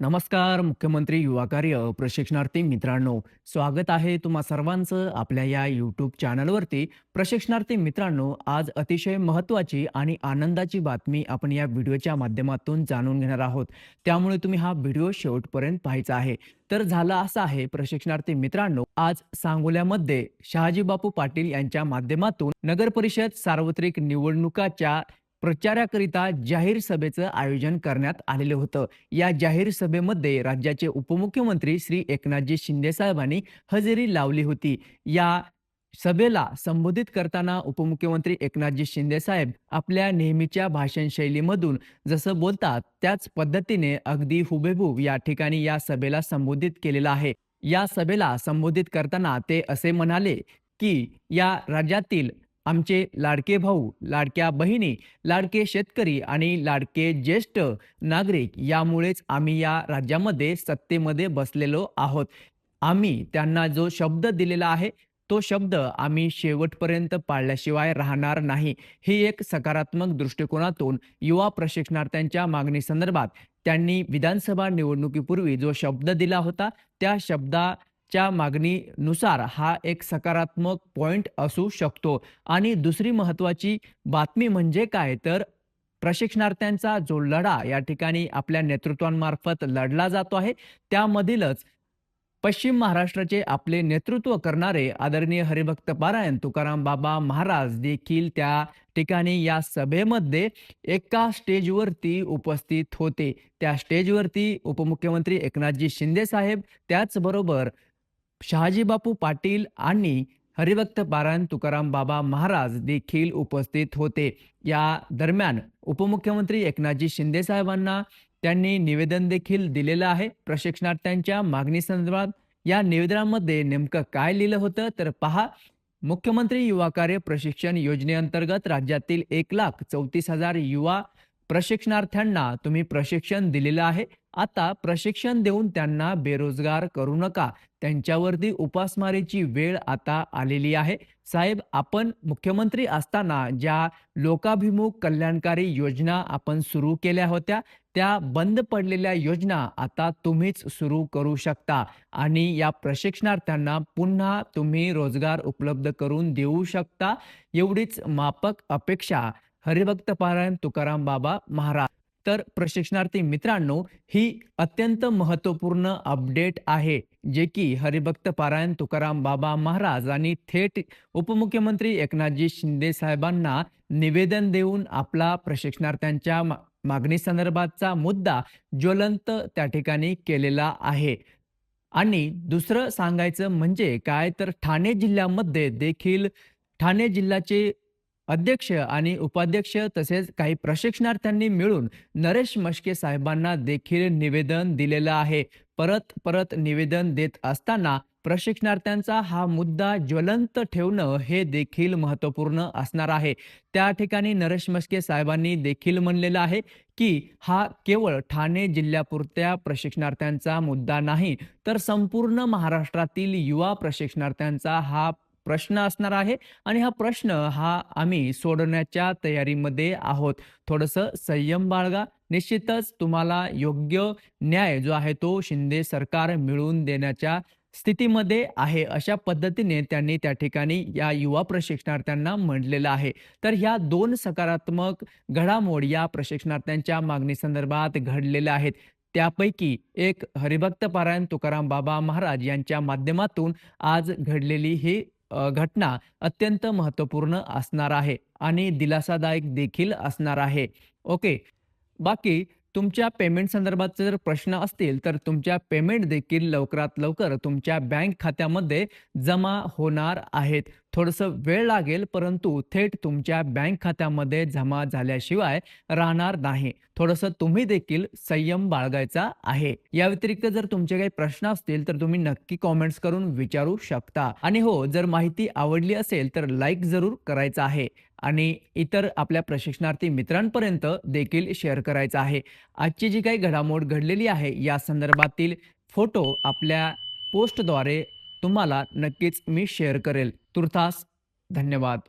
नमस्कार मुख्यमंत्री युवा कार्य प्रशिक्षणार्थी मित्रांनो. स्वागत आहे तुम्हा सर्वांचं आपल्या या यूट्यूब चॅनलवरती प्रशिक्षणार्थी मित्रांनो आज अतिशय महत्त्वाची आणि आनंदाची बातमी आपण या व्हिडिओच्या माध्यमातून जाणून घेणार आहोत. त्यामुळे तुम्ही हा व्हिडिओ शेवटपर्यंत पाहायचा आहे. तर झालं असं आहे प्रशिक्षणार्थी मित्रांनो आज सांगोल्यामध्ये शहाजी बापू पाटील यांच्या माध्यमातून नगर परिषद सार्वत्रिक निवडणुकाच्या प्रचाराकरिता जाहीर सभेचं आयोजन करण्यात आलेलं होतं. या जाहीर सभेमध्ये राज्याचे उपमुख्यमंत्री श्री एकनाथजी शिंदे साहेबांनी हजेरी लावली होती. या सभेला संबोधित करताना उपमुख्यमंत्री एकनाथजी शिंदे साहेब आपल्या नेहमीच्या भाषण शैलीमधून जसं बोलतात त्याच पद्धतीने अगदी हुबेहूब या ठिकाणी या सभेला संबोधित केलेलं आहे. या सभेला संबोधित करताना ते असे म्हणाले की या राज्यातील आमचे लाडके भाऊ लाडक्या बहिणी लाडके शेतकरी आणि लाडके ज्येष्ठ नागरिक यामुळेच आम्ही या राज्यामध्ये सत्तेमध्ये बसलेलो आहोत. आम्ही त्यांना जो शब्द दिलेला आहे तो शब्द आम्ही शेवटपर्यंत पाळल्याशिवाय राहणार नाही. ही एक सकारात्मक दृष्टिकोनातून युवा प्रशिक्षणार्थ्यांच्या मागणी संदर्भात त्यांनी विधानसभा निवडणुकीपूर्वी जो शब्द दिला होता त्या शब्दा च्या मागणीनुसार हा एक सकारात्मक पॉइंट असू शकतो. आणि दुसरी महत्वाची बातमी म्हणजे काय? तर प्रशिक्षणार्थ्यांचा जो लढा या ठिकाणी आपल्या नेतृत्वांमार्फत लढला जातो आहे. त्यामधीलच पश्चिम महाराष्ट्राचे आपले नेतृत्व करणारे आदरणीय हरिभक्त पारायण तुकाराम बाबा महाराज देखील त्या ठिकाणी या सभेमध्ये एका स्टेजवरती उपस्थित होते. त्या स्टेजवरती उपमुख्यमंत्री एकनाथजी शिंदे साहेब त्याचबरोबर शहाजी बापू पाटील आणि हरिभक्त पारायण तुकाराम बाबा महाराज देखील उपस्थित होते. या दरम्यान उपमुख्यमंत्री एकनाथजी शिंदे साहेबांना त्यांनी निवेदन देखील दिलेलं आहे. प्रशिक्षणार्थ्यांच्या मागणी संदर्भात या निवेदनामध्ये नेमकं काय लिहिलं होतं तर पहा. मुख्यमंत्री युवा कार्य प्रशिक्षण योजनेअंतर्गत राज्यातील एक लाख चौतीस हजार युवा प्रशिक्षणार्थ्यांना तुम्ही प्रशिक्षण दिलेलं आहे. आता प्रशिक्षण देऊन त्यांना बेरोजगार करू नका. त्यांच्यावरती उपासमारीची वेळ आता आलेली आहे. साहेब आपण मुख्यमंत्री असताना ज्या लोकाभिमुख कल्याणकारी योजना आपण सुरू केल्या होत्या त्या बंद पडलेल्या योजना आता तुम्हीच सुरू करू शकता. आणि या प्रशिक्षणार्थ्यांना पुन्हा तुम्ही रोजगार उपलब्ध करून देऊ शकता. एवढीच मापक अपेक्षा हरिभक्त पारायण तुकाराम बाबा महाराज. तर प्रशिक्षणार्थी मित्रांनो ही अत्यंत महत्त्वपूर्ण अपडेट आहे जे की हरिभक्त पारायण तुकाराम बाबा महाराज आणि थेट उपमुख्यमंत्री एकनाथजी शिंदे साहेबांना निवेदन देऊन आपला प्रशिक्षणार्थ्यांच्या मा- मागणी संदर्भातचा मुद्दा ज्वलंत त्या ठिकाणी केलेला आहे. आणि दुसरं सांगायचं म्हणजे काय तर ठाणे जिल्ह्यामध्ये देखील ठाणे जिल्ह्याचे अध्यक्ष आणि उपाध्यक्ष तसेच काही प्रशिक्षणार्थ्यांनी मिळून नरेश मश्के साहेबांना देखील निवेदन दिलेलं आहे. परत परत निवेदन देत असताना प्रशिक्षणार्थ्यांचा हा मुद्दा ज्वलंत ठेवणं हे देखील महत्त्वपूर्ण असणार आहे. त्या ठिकाणी नरेश मस्के साहेबांनी देखील म्हणलेलं आहे की हा केवळ ठाणे जिल्ह्यापुरत्या प्रशिक्षणार्थ्यांचा मुद्दा नाही तर संपूर्ण महाराष्ट्रातील युवा प्रशिक्षणार्थ्यांचा हा प्रश्न असणार आहे. आणि हा प्रश्न हा आम्ही सोडवण्याच्या तयारीमध्ये आहोत. थोडंसं संयम बाळगा. निश्चितच तुम्हाला योग्य न्याय जो आहे तो शिंदे सरकार मिळवून देण्याच्या स्थितीमध्ये आहे. अशा पद्धतीने त्यांनी त्या ठिकाणी या युवा प्रशिक्षणार्थ्यांना म्हटलेलं आहे. तर ह्या दोन सकारात्मक घडामोड या प्रशिक्षणार्थ्यांच्या मागणी संदर्भात घडलेल्या आहेत. त्यापैकी एक हरिभक्त पारायण तुकाराम बाबा महाराज यांच्या माध्यमातून आज घडलेली ही घटना अत्यंत महत्त्वपूर्ण असणार आहे आणि दिलासादायक देखील असणार आहे. ओके बाकी तुमच्या पेमेंट संदर्भात जर प्रश्न असतील तर तुमच्या पेमेंट देखील लवकरात लवकर तुमच्या बँक खात्यामध्ये जमा होणार आहेत. थोडंसं वेळ लागेल परंतु थेट तुमच्या बँक खात्यामध्ये जमा झाल्याशिवाय राहणार नाही. थोडंसं तुम्ही देखील संयम बाळगायचा आहे. या व्यतिरिक्त जर तुमचे काही प्रश्न असतील तर तुम्ही नक्की कॉमेंट्स करून विचारू शकता. आणि हो जर माहिती आवडली असेल तर लाईक जरूर करायचं आहे. आणि इतर आपल्या प्रशिक्षणार्थी मित्रांपर्यंत देखील शेअर करायचं आहे. आजची जी काही घडामोड घडलेली आहे या संदर्भातील फोटो आपल्या पोस्टद्वारे तुम्हाला नक्कीच मी शेअर करेल. तुर्तास धन्यवाद.